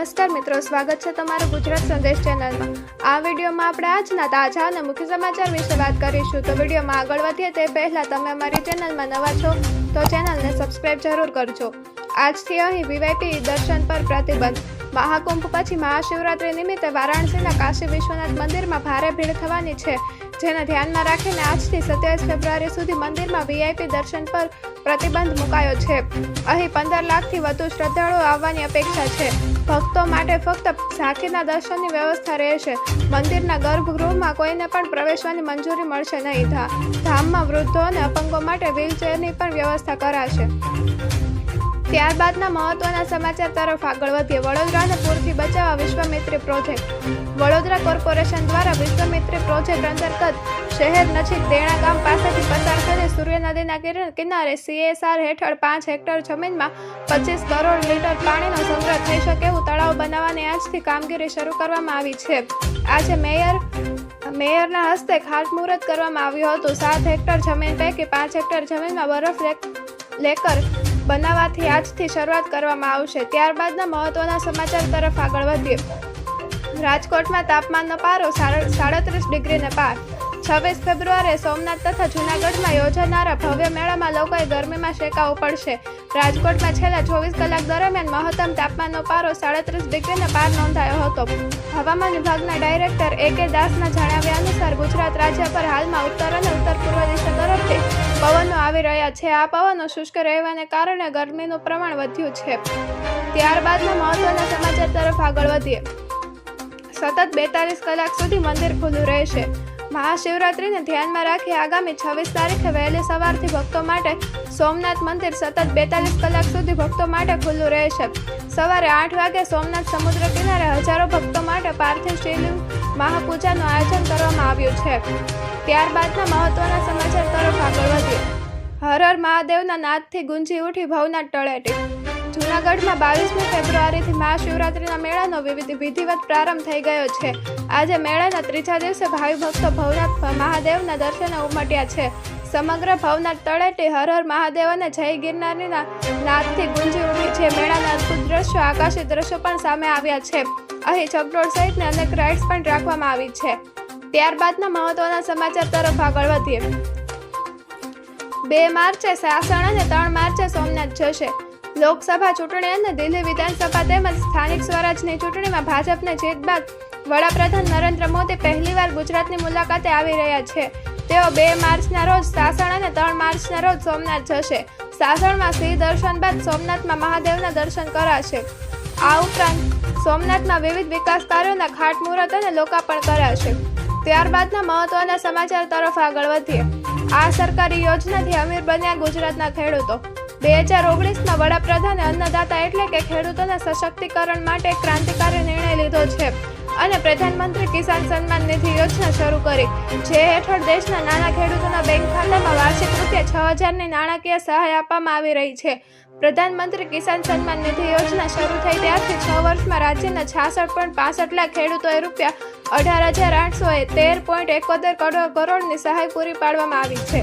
નમસ્કાર મિત્રો, સ્વાગત છે તમારું ગુજરાત સંદેશ ચેનલમાં. આ વિડીયોમાં આપણે આજના તાજા અને મુખ્ય સમાચાર વિશે વાત કરીશું. તો વિડીયોમાં આગળ વધીએ તે પહેલાં તમે અમારી ચેનલમાં નવા છો, તો ચેનલને સબસ્ક્રાઇબ જરૂર કરજો. આજથી અહીં વીવાઈપી દર્શન પર પ્રતિબંધ. મહાકુંભ પછી મહાશિવરાત્રી નિમિત્તે વારાણસીના કાશી વિશ્વનાથ મંદિરમાં ભારે ભીડ થવાની છે. જેને ધ્યાનમાં રાખીને આજથી સત્યાવીસ ફેબ્રુઆરી સુધી મંદિરમાં વીઆઈપી દર્શન પર પ્રતિબંધ મુકાયો છે. અહીં પંદર લાખથી વધુ શ્રદ્ધાળુઓ આવવાની અપેક્ષા છે. ભક્તો માટે ફક્ત ઝાંખીના દર્શનની વ્યવસ્થા રહેશે. મંદિરના ગર્ભગૃહમાં કોઈને પણ પ્રવેશવાની મંજૂરી મળશે નહીં. ધામમાં વૃદ્ધો અને અપંગો માટે વ્હીલચેરની પણ વ્યવસ્થા કરાશે. ત્યારબાદના મહત્વના સમાચાર તરફ આગળ વધીએ. વડોદરાને પૂરથી બચાવવા વિશ્વમિત્રી પ્રોજેક્ટ. વડોદરા કોર્પોરેશન દ્વારા વિશ્વમિત્રી પ્રોજેક્ટ અંતર્ગત શહેર નજીક દેણા ગામ પાસેથી પસાર થઈને સૂર્ય નદીના કિનારે સીએસઆર હેઠળ પાંચ હેક્ટર જમીનમાં પચીસ કરોડ લીટર પાણીનો સંગ્રહ થઈ શકે એવું તળાવ બનાવવાની આજથી કામગીરી શરૂ કરવામાં આવી છે. આજે મેયર, મેયરના હસ્તે ખાતમુહૂર્ત કરવામાં આવ્યું હતું. સાત હેક્ટર જમીન પૈકી પાંચ હેક્ટર જમીનમાં બરફ લેક- લેકર બનાવવાથી આજથી શરૂઆત કરવામાં આવશે. ત્યારબાદના મહત્વના સમાચાર તરફ આગળ વધીએ. રાજકોટમાં તાપમાનનો પારો સાડ- સાડત્રીસ ડિગ્રીને પાર છવ્વીસ ફેબ્રુઆરીએ સોમનાથ તથા જૂનાગઢમાં યોજાનારા ભવ્ય મેળામાં લોકોએ ગરમીમાં શેકાવું પડશે. રાજકોટમાં છેલ્લા ચોવીસ કલાક દરમિયાન મહત્તમ તાપમાનનો પારો સાડત્રીસ ડિગ્રીને પાર નોંધાયો હતો. હવામાન વિભાગના ડાયરેક્ટર એ કે દાસના જણાવ્યા અનુસાર ગુજરાત રાજ્ય પર હાલમાં ઉત્તર અને ઉત્તર પૂર્વ દિશા તરફથી પવનો આવી રહ્યા છે. આ પવનો શુષ્ક રહેવાને કારણે ગરમીનું પ્રમાણ વધ્યું છે. ત્યારબાદના મહત્વના સમાચાર તરફ આગળ વધીએ. સતત બેતાલીસ કલાક સુધી મંદિર ખુલ્લું રહેશે. મહાશિવરાત્રિને ધ્યાનમાં રાખી આગામી છવ્વીસ તારીખે વહેલી સવારથી ભક્તો માટે સોમનાથ મંદિર સતત બેતાલીસ કલાક સુધી ભક્તો માટે ખુલ્લું રહેશે. સવારે આઠ વાગે સોમનાથ સમુદ્ર કિનારે હજારો ભક્તો માટે પાર્થિવ શિવલિંગ મહાપૂજાનું આયોજન કરવામાં આવ્યું છે. ત્યારબાદના મહત્વના સમાચાર તરફ આગળ વધીએ. હર મહાદેવના નાદથી ગુંજી ઉઠી ભવનાથ તળેટી જૂનાગઢમાં બાવીસમી ફેબ્રુઆરીથી મહાશિવરાત્રિના મેળાનો વિવિધ વિધિવત પ્રારંભ થઈ ગયો છે. આજે મેળાના ત્રીજા દિવસે ભાવિ ભક્તો ભવનાથ મહાદેવના દર્શને ઉમટ્યા છે. સમગ્ર ભવનાથ તળેટી હર હર મહાદેવ અને જય ગિરનારીના નાદથી ગુંજી ઉઠી છે. મેળાના અદ્ભુત દ્રશ્યો, આકાશી દ્રશ્યો પણ સામે આવ્યા છે. અહીં ચકડોળ સહિતની અનેક રાઇડ્સ પણ રાખવામાં આવી છે. ત્યારબાદના મહત્વના સમાચાર તરફ આગળ વધીએ. બે માર્ચે સાસણ અને ત્રણ માર્ચે સોમનાથ જશે. લોકસભા ચૂંટણી અને દિલ્હી વિધાનસભા તેમજ સ્થાનિક સ્વરાજની ચૂંટણીમાં ભાજપને જીત બાદ વડાપ્રધાન નરેન્દ્ર મોદી પહેલીવાર ગુજરાતની મુલાકાતે આવી રહ્યા છે. તેઓ બે માર્ચના રોજ સાસણ અને ત્રણ માર્ચના રોજ સોમનાથ જશે. સાસણમાં સિંહ દર્શન બાદ સોમનાથમાં મહાદેવના દર્શન કરાશે. આ ઉપરાંત સોમનાથમાં વિવિધ વિકાસ કાર્યોના ખાટમુહૂર્ત અને લોકાર્પણ કરાશે. ત્યારબાદના મહત્વના સમાચાર તરફ આગળ વધીએ. આ સરકારી યોજનાથી અમીર બન્યા ગુજરાતના ખેડૂતો. બે હજાર ઓગણીસમાં વડાપ્રધાને અન્નદાતા એટલે કે ખેડૂતોના સશક્તિકરણ માટે ક્રાંતિકારી નિર્ણય લીધો છે. અને પ્રધાનમંત્રી કિસાન સન્માન નિધિ યોજના શરૂ કરી. જે હેઠળ દેશના નાના ખેડૂતોના બેંક ખાતામાં વાર્ષિક રૂપિયા છ હજારની નાણાકીય સહાય આપવામાં આવી રહી છે. પ્રધાનમંત્રી કિસાન સન્માન નિધિ યોજના શરૂ થઈ ત્યારથી છ વર્ષમાં રાજ્યના છાસઠ પોઈન્ટ પાસઠ લાખ ખેડૂતોએ રૂપિયા અઢાર હજાર આઠસો તેર પોઈન્ટ એકોતેર કરોડની સહાય પૂરી પાડવામાં આવી છે.